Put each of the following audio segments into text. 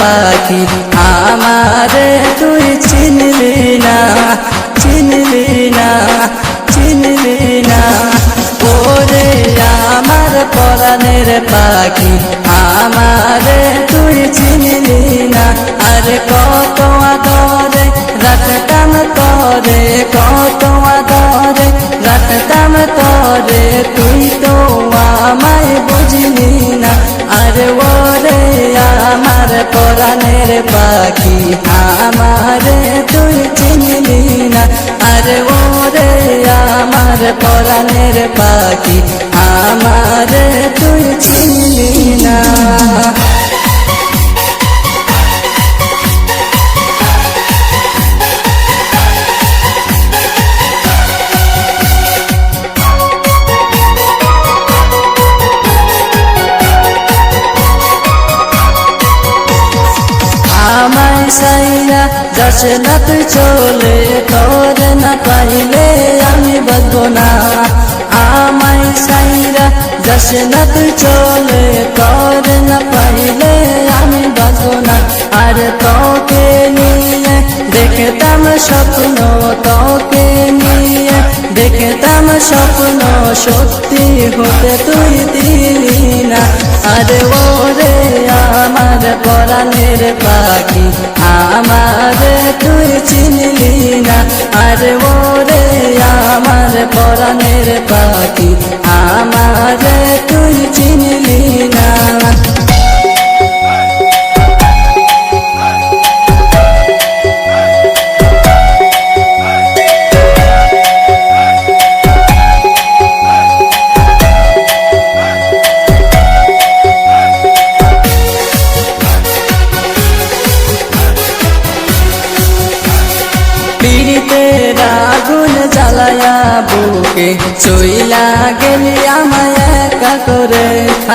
পাখি আমার তুই চিনলি না চিনলি না চিনলি না। ওরে আমার পরাণের পাখি আমারে পরাণের পাখি আমারে তুই চিনলি না আরে ওরে আমার প্রাণের পাখি যাস না তুই চলে, তোর না পাইলে আমি বাঁচবো না। আমায় সাইরা যাস না তুই চলে, তোর না পাইলে আমি বাঁচবো না। আর তোকে নিয়ে দেখতাম স্বপ্ন, তোকে নিয়ে দেখতাম স্বপ্ন, সত্যি হতে তুই দিলি না। আরে ওরে আমার পরাণের পাখি, আমার তুই চিনলি না আর মোরে আমার বুকে চইলা গেলি আমায় একা করে।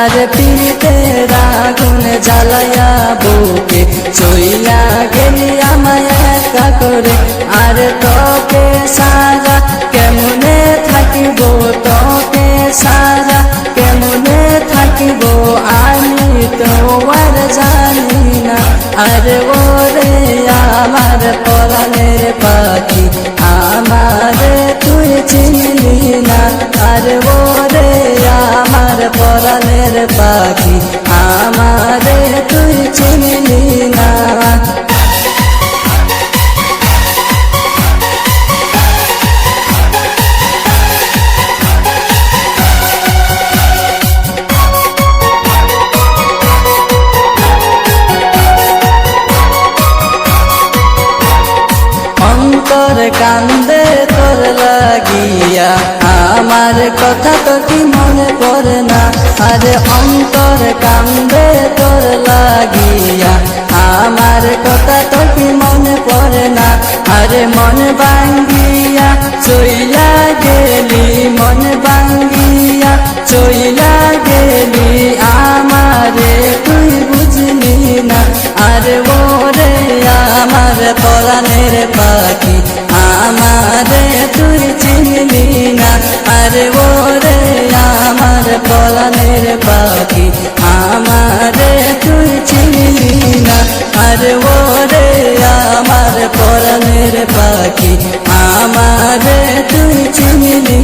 আরে পীড়িতের আগুন জ্বালায়া বুকে চইলা গেলি আমায় একা করে। আর তোকে সারা কেমনে থাকিব? তোকে সারা কেমনে থাকিব? আমি তো আর জানি না। আরে ওরে আমার পরাণের পাখি পাখি আমারে তুই চিনলি না। অন্তর কান্দে তোর লাগিয়া, আমার কথা তো কি মনে পড়ে না? আরে অন্তর কান্দে তোর লাগিয়া। আমার কথা তো কি মনে পড়ে না। আরে মন বাঙ্গিয়া চইলা গেলি, মন বাঙ্গিয়া চইলা গেলি। আমারে তুই বুঝলি না। আরে ওরে আমার পরাণের পাখি, আমারে পাখি আমারে তুই চিনলি